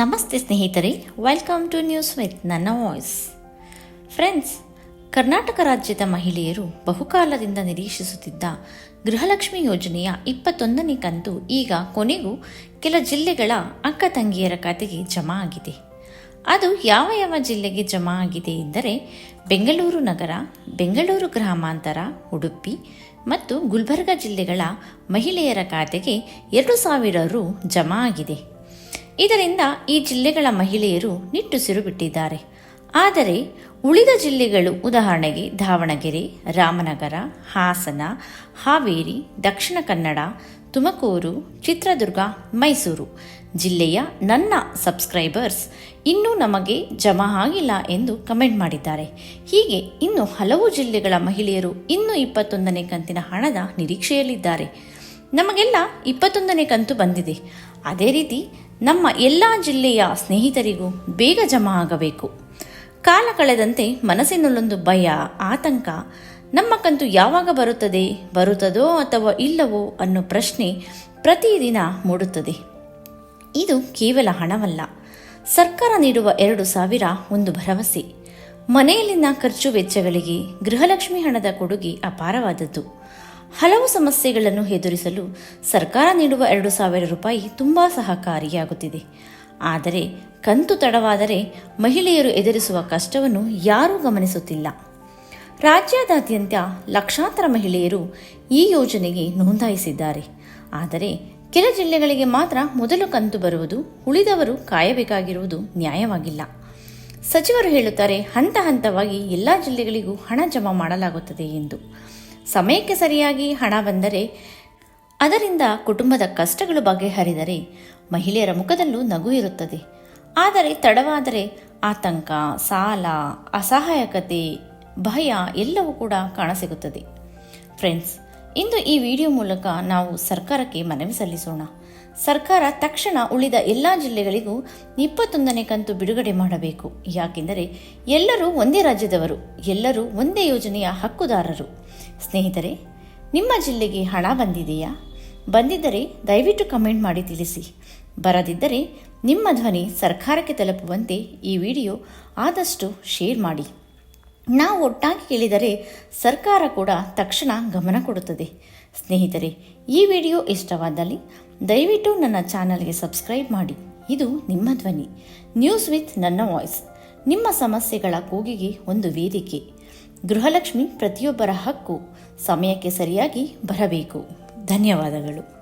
ನಮಸ್ತೆ ಸ್ನೇಹಿತರೆ welcome to news with ನನ್ನ ವಾಯ್ಸ್ ಫ್ರೆಂಡ್ಸ್ ಕರ್ನಾಟಕ ರಾಜ್ಯದ ಮಹಿಳೆಯರು ಬಹುಕಾಲದಿಂದ ನಿರೀಕ್ಷಿಸುತ್ತಿದ್ದ ಗೃಹಲಕ್ಷ್ಮಿ ಯೋಜನೆಯ ಇಪ್ಪತ್ತೊಂದನೇ ಕಂತು ಈಗ ಕೊನೆಗೂ ಕೆಲ ಜಿಲ್ಲೆಗಳ ಅಕ್ಕ ತಂಗಿಯರ ಖಾತೆಗೆ ಜಮಾ ಆಗಿದೆ. ಅದು ಯಾವ ಯಾವ ಜಿಲ್ಲೆಗೆ ಜಮಾ ಆಗಿದೆ ಎಂದರೆ, ಬೆಂಗಳೂರು ನಗರ, ಬೆಂಗಳೂರು ಗ್ರಾಮಾಂತರ, ಉಡುಪಿ ಮತ್ತು ಗುಲ್ಬರ್ಗ ಜಿಲ್ಲೆಗಳ ಮಹಿಳೆಯರ ಖಾತೆಗೆ ಎರಡು ಸಾವಿರ ರು ಜಮಾ ಆಗಿದೆ. ಇದರಿಂದ ಈ ಜಿಲ್ಲೆಗಳ ಮಹಿಳೆಯರು ನಿಟ್ಟುಸಿರು ಬಿಟ್ಟಿದ್ದಾರೆ ಆದರೆ ಉಳಿದ ಜಿಲ್ಲೆಗಳು ಉದಾಹರಣೆಗೆ ದಾವಣಗೆರೆ, ರಾಮನಗರ, ಹಾಸನ, ಹಾವೇರಿ, ದಕ್ಷಿಣ ಕನ್ನಡ, ತುಮಕೂರು, ಚಿತ್ರದುರ್ಗ, ಮೈಸೂರು. ಜಿಲ್ಲೆಯ ನನ್ನ ಸಬ್ಸ್ಕ್ರೈಬರ್ಸ್ ಇನ್ನೂ ನಮಗೆ ಜಮಾ ಆಗಿಲ್ಲ ಎಂದು ಕಮೆಂಟ್ ಮಾಡಿದ್ದಾರೆ. ಹೀಗೆ ಇನ್ನು ಹಲವು ಜಿಲ್ಲೆಗಳ ಮಹಿಳೆಯರು ಇನ್ನೂ ಇಪ್ಪತ್ತೊಂದನೇ ಕಂತಿನ ಹಣದ ನಿರೀಕ್ಷೆಯಲ್ಲಿದ್ದಾರೆ. ನಮಗೆಲ್ಲ ಇಪ್ಪತ್ತೊಂದನೇ ಕಂತು ಬಂದಿದೆ. ಅದೇ ರೀತಿ ನಮ್ಮ ಎಲ್ಲ ಜಿಲ್ಲೆಯ ಸ್ನೇಹಿತರಿಗೂ ಬೇಗ ಜಮಾ ಆಗಬೇಕು. ಕಾಲ ಕಳೆದಂತೆ ಮನಸ್ಸಿನಲ್ಲೊಂದು ಭಯ, ಆತಂಕ, ನಮ್ಮ ಕಂತು ಯಾವಾಗ ಬರುತ್ತದೆ, ಬರುತ್ತದೋ ಅಥವಾ ಇಲ್ಲವೋ ಅನ್ನೋ ಪ್ರಶ್ನೆ ಪ್ರತಿದಿನ ಮೂಡುತ್ತದೆ. ಇದು ಕೇವಲ ಹಣವಲ್ಲ. ಸರ್ಕಾರ ನೀಡುವ ಎರಡು ಸಾವಿರ ಒಂದು ಭರವಸೆ. ಮನೆಯಲ್ಲಿನ ಖರ್ಚು ವೆಚ್ಚಗಳಿಗೆ ಗೃಹಲಕ್ಷ್ಮಿ ಹಣದ ಕೊಡುಗೆ ಅಪಾರವಾದದ್ದು. ಹಲವು ಸಮಸ್ಯೆಗಳನ್ನು ಎದುರಿಸಲು ಸರ್ಕಾರ ನೀಡುವ ಎರಡು ಸಾವಿರ ರೂಪಾಯಿ ತುಂಬ ಸಹಕಾರಿಯಾಗುತ್ತಿದೆ. ಆದರೆ ಕಂತು ತಡವಾದರೆ ಮಹಿಳೆಯರು ಎದುರಿಸುವ ಕಷ್ಟವನ್ನು ಯಾರೂ ಗಮನಿಸುತ್ತಿಲ್ಲ. ರಾಜ್ಯಾದ್ಯಂತ ಲಕ್ಷಾಂತರ ಮಹಿಳೆಯರು ಈ ಯೋಜನೆಗೆ ನೋಂದಾಯಿಸಿದ್ದಾರೆ. ಆದರೆ ಕೆಲ ಜಿಲ್ಲೆಗಳಿಗೆ ಮಾತ್ರ ಮೊದಲು ಕಂತು ಬರುವುದು, ಉಳಿದವರು ಕಾಯಬೇಕಾಗಿರುವುದು ನ್ಯಾಯವಾಗಿಲ್ಲ. ಸಚಿವರು ಹೇಳುತ್ತಾರೆ, ಹಂತ ಹಂತವಾಗಿ ಎಲ್ಲ ಜಿಲ್ಲೆಗಳಿಗೂ ಹಣ ಜಮಾ ಮಾಡಲಾಗುತ್ತದೆ ಎಂದು. ಸಮಯಕ್ಕೆ ಸರಿಯಾಗಿ ಹಣ ಬಂದರೆ ಅದರಿಂದ ಕುಟುಂಬದ ಕಷ್ಟಗಳು ಬಗೆಹರಿದರೆ ಮಹಿಳೆಯರ ಮುಖದಲ್ಲೂ ನಗು ಇರುತ್ತದೆ. ಆದರೆ ತಡವಾದರೆ ಆತಂಕ, ಸಾಲ, ಅಸಹಾಯಕತೆ, ಭಯ ಎಲ್ಲವೂ ಕೂಡ ಕಾಣಸಿಗುತ್ತದೆ. ಫ್ರೆಂಡ್ಸ್ ಇಂದು ಈ ವಿಡಿಯೋ ಮೂಲಕ ನಾವು ಸರ್ಕಾರಕ್ಕೆ ಮನವಿ ಸಲ್ಲಿಸೋಣ. ಸರ್ಕಾರ ತಕ್ಷಣ ಉಳಿದ ಎಲ್ಲ ಜಿಲ್ಲೆಗಳಿಗೂ ಇಪ್ಪತ್ತೊಂದನೇ ಕಂತು ಬಿಡುಗಡೆ ಮಾಡಬೇಕು. ಯಾಕೆಂದರೆ ಎಲ್ಲರೂ ಒಂದೇ ರಾಜ್ಯದವರು, ಎಲ್ಲರೂ ಒಂದೇ ಯೋಜನೆಯ ಹಕ್ಕುದಾರರು. ಸ್ನೇಹಿತರೆ, ನಿಮ್ಮ ಜಿಲ್ಲೆಗೆ ಹಣ ಬಂದಿದೆಯಾ? ಬಂದಿದ್ದರೆ ದಯವಿಟ್ಟು ಕಮೆಂಟ್ ಮಾಡಿ ತಿಳಿಸಿ. ಬರದಿದ್ದರೆ ನಿಮ್ಮ ಧ್ವನಿ ಸರ್ಕಾರಕ್ಕೆ ತಲುಪುವಂತೆ ಈ ವಿಡಿಯೋ ಆದಷ್ಟು ಶೇರ್ ಮಾಡಿ. ನಾವು ಒಟ್ಟಾಗಿ ಕೇಳಿದರೆ ಸರ್ಕಾರ ಕೂಡ ತಕ್ಷಣ ಗಮನ ಕೊಡುತ್ತದೆ. ಸ್ನೇಹಿತರೆ, ಈ ವಿಡಿಯೋ ಇಷ್ಟವಾದಲ್ಲಿ ದಯವಿಟ್ಟು ನನ್ನ ಚಾನಲ್ಗೆ ಸಬ್ಸ್ಕ್ರೈಬ್ ಮಾಡಿ. ಇದು ನಿಮ್ಮ ಧ್ವನಿ. ನ್ಯೂಸ್ ವಿತ್ ನನ್ನ ವಾಯ್ಸ್. ನಿಮ್ಮ ಸಮಸ್ಯೆಗಳ ಕೂಗಿಗೆ ಒಂದು ವೇದಿಕೆ. ಗೃಹಲಕ್ಷ್ಮಿ ಪ್ರತಿಯೊಬ್ಬರ ಹಕ್ಕು ಸಮಯಕ್ಕೆ ಸರಿಯಾಗಿ ಬರಬೇಕು. ಧನ್ಯವಾದಗಳು.